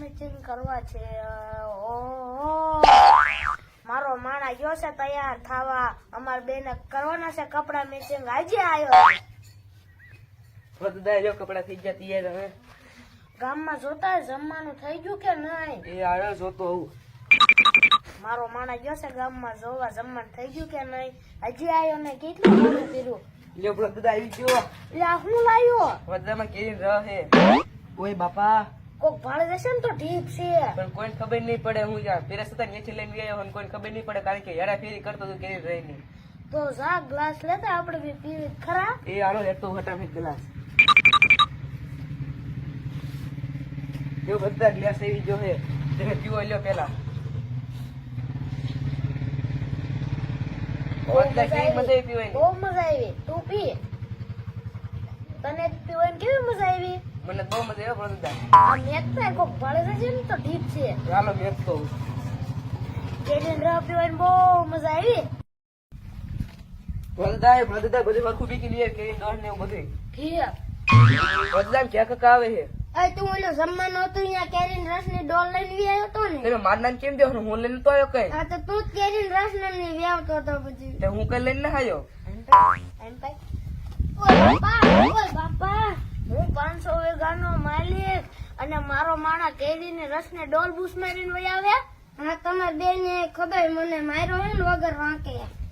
Matching કરવા છે. મારો માણા ગયો છે તૈયાર થવા. અમાર બેને કરવાના છે કપડા મેચિંગ. આજે આવ્યો બધા જો કપડા થઈ ગયા તૈયાર હવે. ગામમાં જોતા જમવાનું થઈ ગયું કે નહીં? એ આવ્યો જોતો હું મારો માણા ગયો છે ગામમાં જોવા જમવાનું થઈ ગયું કે નહીં? હજી આવ્યો ને કેટલું મોડું કર્યું લે બધું આવી ગયો. લે હું લાવ્યો બધામાં કેરી રહે. ઓય બાપા. કોક ભાડે જશે ને તો ઠીક છે. પણ કોઈને ખબર નહીં પડે હું યાર પેલા સતા નીચે લઈને ગયા હોય કોઈને ખબર નહીં પડે કારણ કે હેરા ફેરી કરતો તો કેરી રહી નહીં. તો જા ગ્લાસ લેતા આપણે બી પીવી ખરા. એ આનો લેતો હટાવી ગ્લાસ જો બધા ગ્લાસ એવી જો હે. તમે પીવો લ્યો પેલા. કેવી બહુ મજા આવી. તું પી. તને પીવાની કેવી મજા આવી? મને બહુ મજા આવે પ્રદુદા આ મેચતા એક ભાડે છે ને તો ઠીક છે. ચાલો મેં તો. કેરીન રહ પીવાની બહુ મજા આવી. પ્રદુદા એ બધી વાર ખૂબી કે કેરી દોડ ને એવું બધું. ઠીક પ્રદુદા ક્યાં કકા આવે છે? અરે તું ઓલો જમવાનું હતું અહીંયા કેરીન રસની ડોલ લઈને વી તો ને. તમે માર નામ કેમ દેવાનું? હું લઈને તો આવ્યો કઈ? હા તો તું જ કેરીન રસ ને વ્યાવતો હતો પછી. હું કઈ લઈને આવ્યો? એમ ભાઈ ઓય બાપા ઓય બાપા હું પાંચસો વીઘાનો માલિક અને મારો માણા કેરીને રસ ને ડોલ બુસ મારીને વહી આવ્યા? અને તમારે બેને ખબર મને માર્યો હોય ને વગર વાંકે.